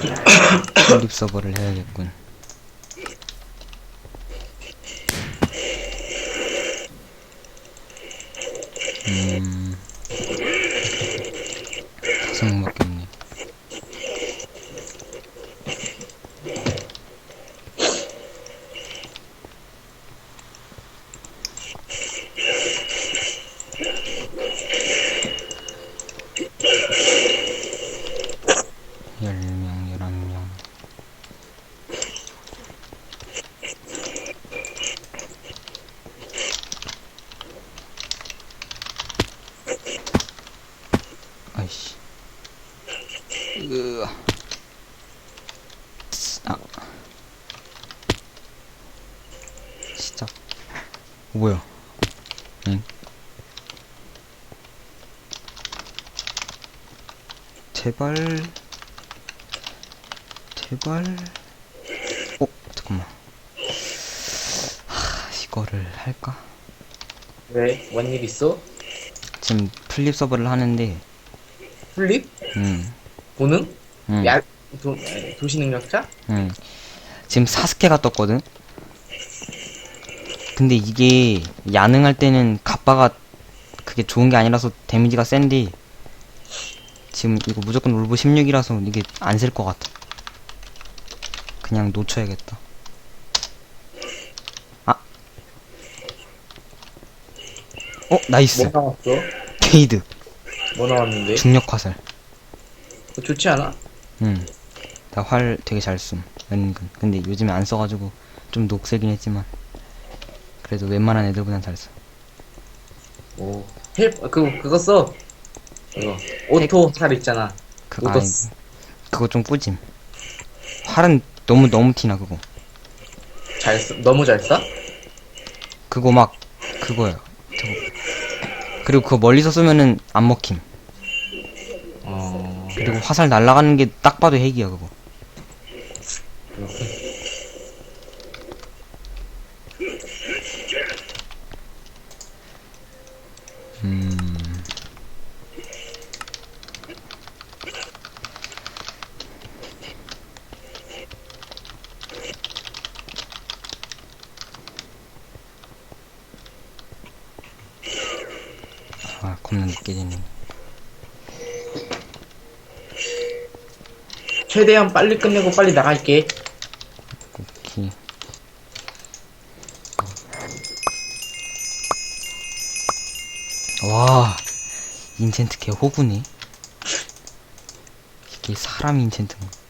플립 서버를 해야겠군. 음. 아이씨. 으아. 아. 시작. 어, 뭐야? 응? 제발. 제발. 어, 잠깐만. 하, 이거를 할까? 왜? 뭔 일 있어? 지금 플립 서버를 하는데, 플립? 음, 보능? 음, 야, 도, 도시 능력자? 음. 지금 사스케가 떴거든? 근데 이게 야능할 때는 갑바가 그게 좋은 게 아니라서 데미지가 센데, 지금 이거 무조건 울보 16이라서 이게 안 쓸 것 같아. 그냥 놓쳐야겠다. 아. 어, 나이스. 뭐 나왔어? 게이드. 뭐 나왔는데? 중력 화살. 그거 좋지 않아? 응. 나활 되게 잘 쏨. 은근. 근데 요즘에 안 써가지고 좀 녹색이긴 했지만. 그래도 웬만한 애들보단 잘 써. 오. 헬, 그거, 그거 써. 이거. 오토 살 있잖아. 그거 오더 아니, 쓰- 그거 좀 꾸짐. 활은 너무 너무 티나 그거. 잘 써. 너무 잘 써? 그거 막 그거야. 저거. 그리고 그거 멀리서 쏘면은 안 먹힘. 어. 그리고 화살 날아가는 게 딱 봐도 핵이야 그거. 그렇군. 음. 늦게 되네. 최대한 빨리 끝내고 빨리 나갈게. 오케이. 와, 인챈트 개 호구네. 이게 사람 인챈트인가?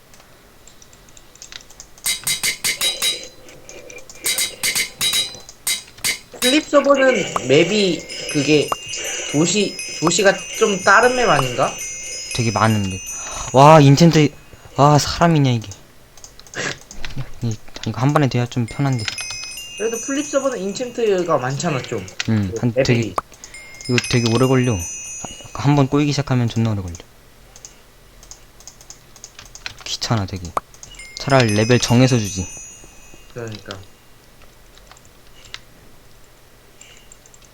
플립 서버는 맵이 그게 도시, 도시가 좀 다른 맵 아닌가? 되게 많은데. 와, 인챈트, 와, 사람이냐, 이게. 이, 이거 한 번에 돼야 좀 편한데. 그래도 플립 서버는 인챈트가 많잖아, 좀. 음, 한 맵이. 되게, 이거 되게 오래 걸려. 한 번 꼬이기 시작하면 존나 오래 걸려. 귀찮아, 되게. 차라리 레벨 정해서 주지. 그러니까.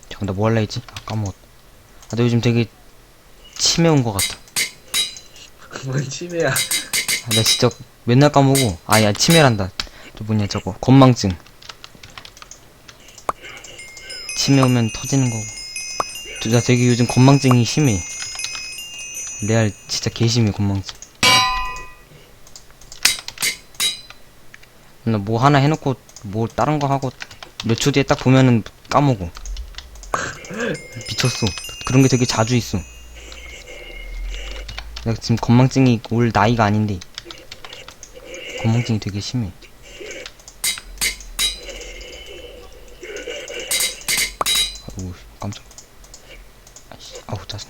잠깐, 나 뭐 할라 했지? 아, 까먹었다. 아, 나 요즘 되게 치매 온 것 같아. 뭔 치매야. 아, 나 진짜 맨날 까먹고. 아, 야, 치매란다. 또 뭐냐, 저거. 건망증. 치매 오면 터지는 거고. 저- 나 되게 요즘 건망증이 심해. 레알 진짜 개심해, 건망증. 나 뭐 하나 해놓고, 뭐 다른 거 하고, 몇 초 뒤에 딱 보면은 까먹어. 미쳤어. 그런 게 되게 자주 있어. 내가 지금 건망증이 올 나이가 아닌데 건망증이 되게 심해. 아우 깜짝. 아이씨, 아우 짜증.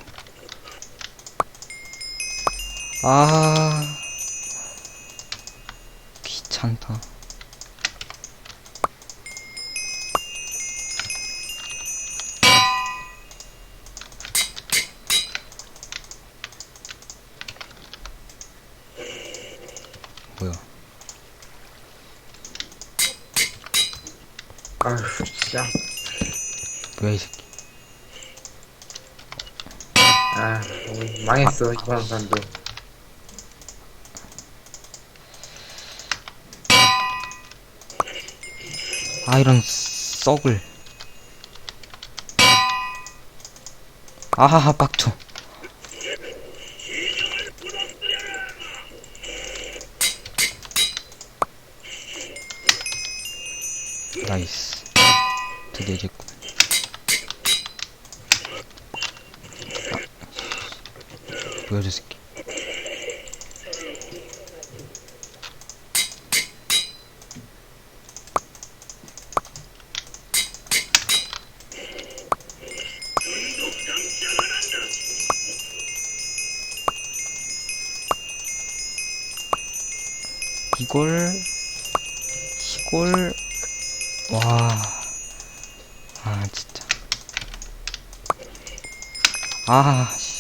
아 귀찮다. 아휴 진짜. 뭐야 이 새끼? 아 음, 망했어 이번 판도 아 이런 썩을. 아하하 빡쳐. 나이스. 드디어 아, 뭐야 저 새끼 이걸 이걸 와, 아 진짜, 아, 씨.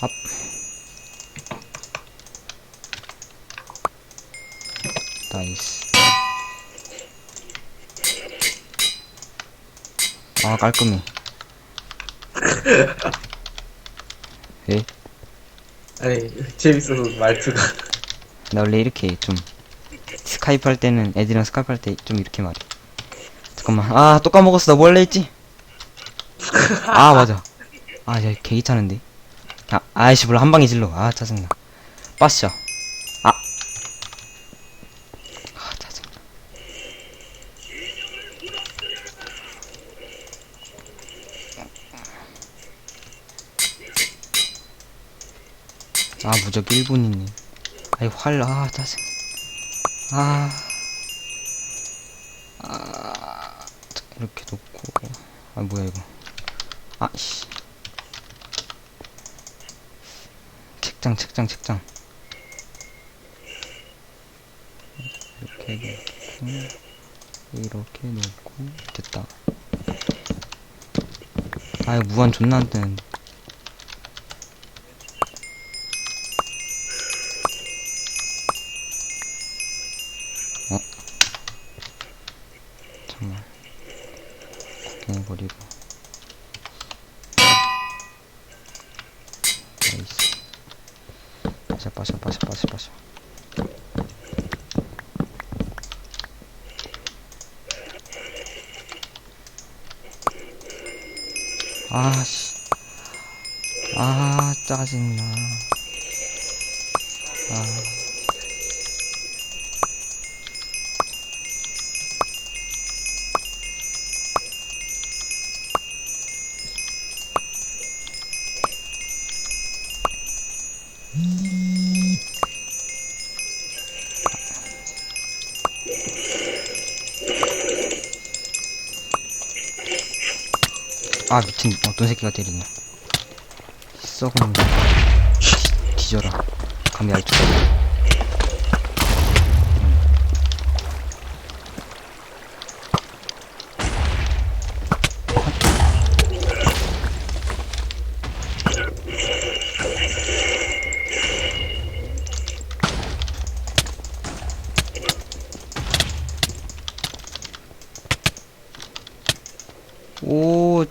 앞, 나이스. 아 깔끔해. 예? 아니 재밌어서 말투가 나 원래 이렇게 좀 스카이프 할 때는 애들이랑 스카이프 할 때 좀 이렇게 말해. 잠깐만. 아, 또 까먹었어. 나뭐 할래 했지? 아, 맞아. 아, 야, 개 귀찮은데. 아, 아이씨, 몰라. 한 방에 질러. 아, 짜증나. 빠샤. 아. 아, 짜증나. 아, 무적 1분이네. 아이, 활, 아, 짜증. 아. 아. 자, 이렇게 놓고. 아, 뭐야, 이거. 아, 씨. 책장, 책장, 책장. 이렇게 놓고. 이렇게 놓고. 됐다. 아유, 무한 존나 안 뜨는데. 잠깐만 구경해버리고 나이스 빠샤 빠샤 빠샤 빠샤 빠샤 아씨. 아 짜증나. 아 아 미친 어떤 새끼가 때리냐 썩은 뒤, 뒤져라. 감히 알줄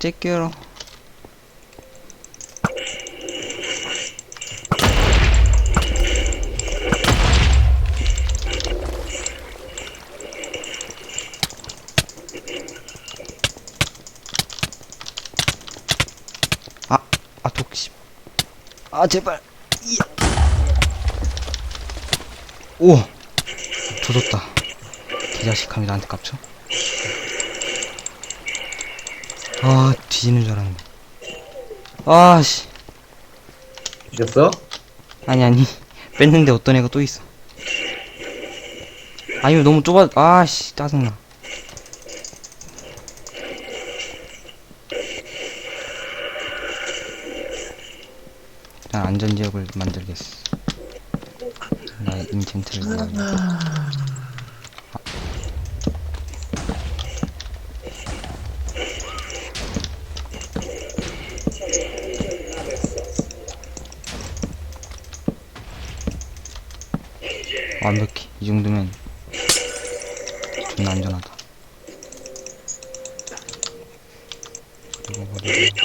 오 째껴라. 아, 아 독심. 아 제발. 이. 오! 조졌다. 개자식 감이 나한테 깝쳐 아 뒤지는 줄 알았네. 아씨. 이겼어? 아니 아니. 뺐는데 어떤 애가 또 있어. 아니면 너무 좁아. 아씨 짜증나. 난 안전지역을 만들겠어. 나의 인텐트를 완벽해 이 정도면 존나 안전하다. 그리고 그리고